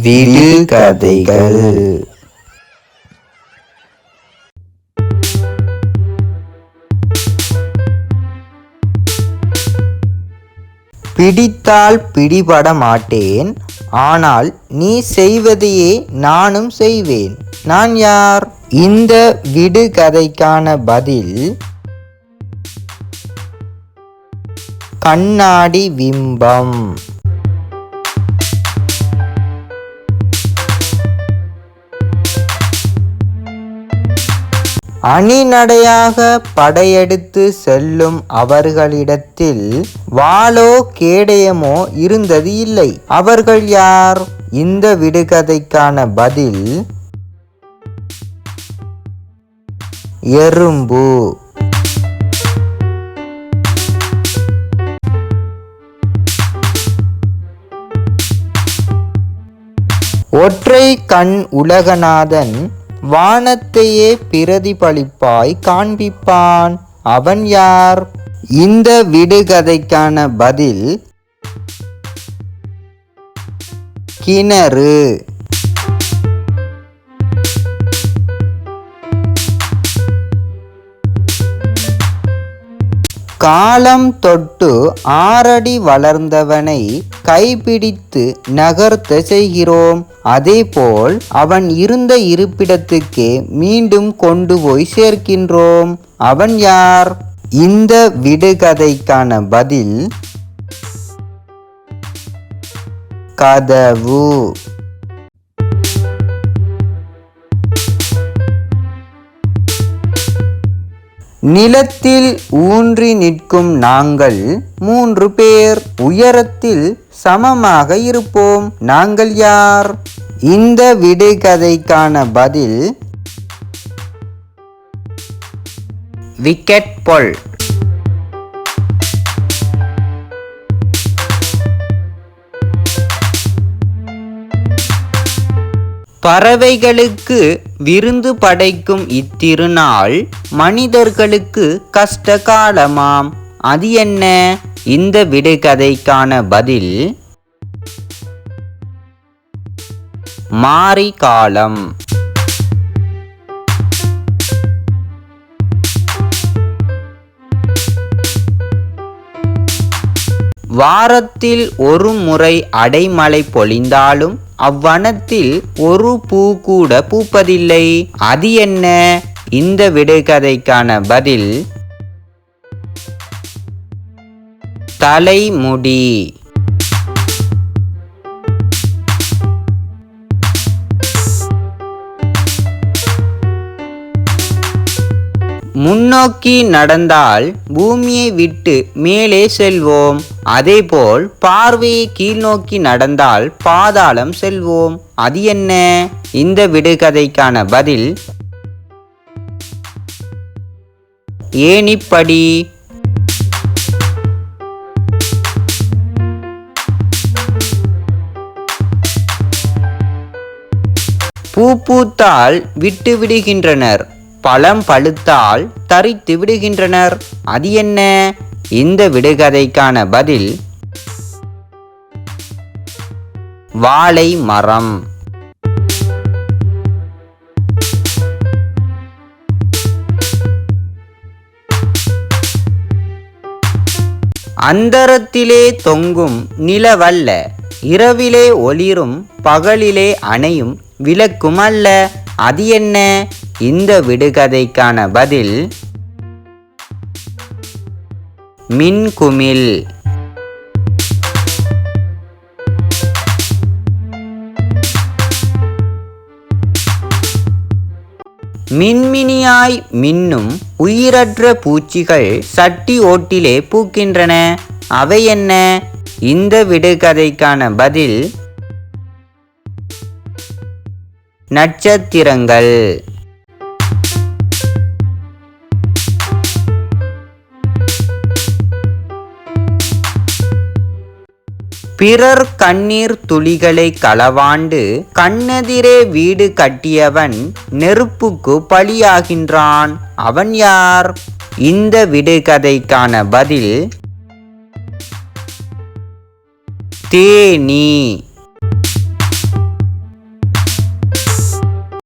விடுகதைகள். பிடித்தால் பிடிபட மாட்டேன் ஆனால் நீ செய்வதையே நானும் செய்வேன். நான் யார்? இந்த விடுகதைக்கான பதில். கண்ணாடி விம்பம். அணிநடையாக படையெடுத்து செல்லும் அவர்களிடத்தில் வாளோ கேடயமோ இருந்தது இல்லை. அவர்கள் யார்? இந்த விடுகதைக்கான பதில் எறும்பு. ஒற்றை கண் உலகநாதன் வானத்தையே பிரதிபலிப்பாய் காண்பிப்பான். அவன் யார்? இந்த விடுகதைக்கான பதில் கிணறு. காலம் தொட்டு ஆறடி வளர்ந்தவனை கைப்பிடித்து நகர்த்த செய்கிறோம். அதேபோல் அவன் இருந்த இருப்பிடத்துக்கே மீண்டும் கொண்டு போய் சேர்க்கின்றோம். அவன் யார்? இந்த விடுகதைக்கான பதில் கதவு. நிலத்தில் ஊன்றி நிற்கும் நாங்கள் மூன்று பேர் உயரத்தில் சமமாக இருப்போம். நாங்கள் யார்? இந்த விடைகதைக்கான பதில் விக்கெட் பொல். பறவைகளுக்கு விருந்து படைக்கும் இத்திருநாள் மனிதர்களுக்கு கஷ்ட காலமாம் அது என்ன? இந்த விடுகதைக்கான பதில் மாரி காலம் வாரத்தில் ஒரு முறை அடைமழை பொழிந்தாலும் அவ்வனத்தில் ஒரு பூ கூட பூப்பதில்லை. அது என்ன? இந்த விடுகதைக்கான பதில். தலைமுடி. முன்னோக்கி நடந்தால் பூமியை விட்டு மேலே செல்வோம். அதேபோல் பார்வையை கீழ்நோக்கி நடந்தால் பாதாளம் செல்வோம். அது என்ன? இந்த விடுகதைக்கான பதில். ஏனிப்படி பூ பூத்தால் விட்டு விடுகின்றனர். பழம் பழுத்தால் தரித்து விடுகின்றனர். அது என்ன? இந்த விடுகதைக்கான பதில் வாழை மரம். அந்தரத்திலே தொங்கும் நிலவல்ல இரவிலே ஒளிரும் பகலிலே அணையும் விளக்கும் அல்ல அது என்ன? இந்த விடுகதைக்கான பதில் மின்குமிழ். மின்மினியாய் மின்னும் உயிரற்ற பூச்சிகள் சட்டி ஓட்டிலே பூக்கின்றன. அவை என்ன? இந்த விடுகதைக்கான பதில் நட்சத்திரங்கள். பிறர் கண்ணீர் துளிகளை களவாண்டு கண்ணெதிரே வீடு கட்டியவன் நெருப்புக்கு பலியாகின்றான். அவன் யார்? இந்த விடுகதைக்கான பதில் தேனி.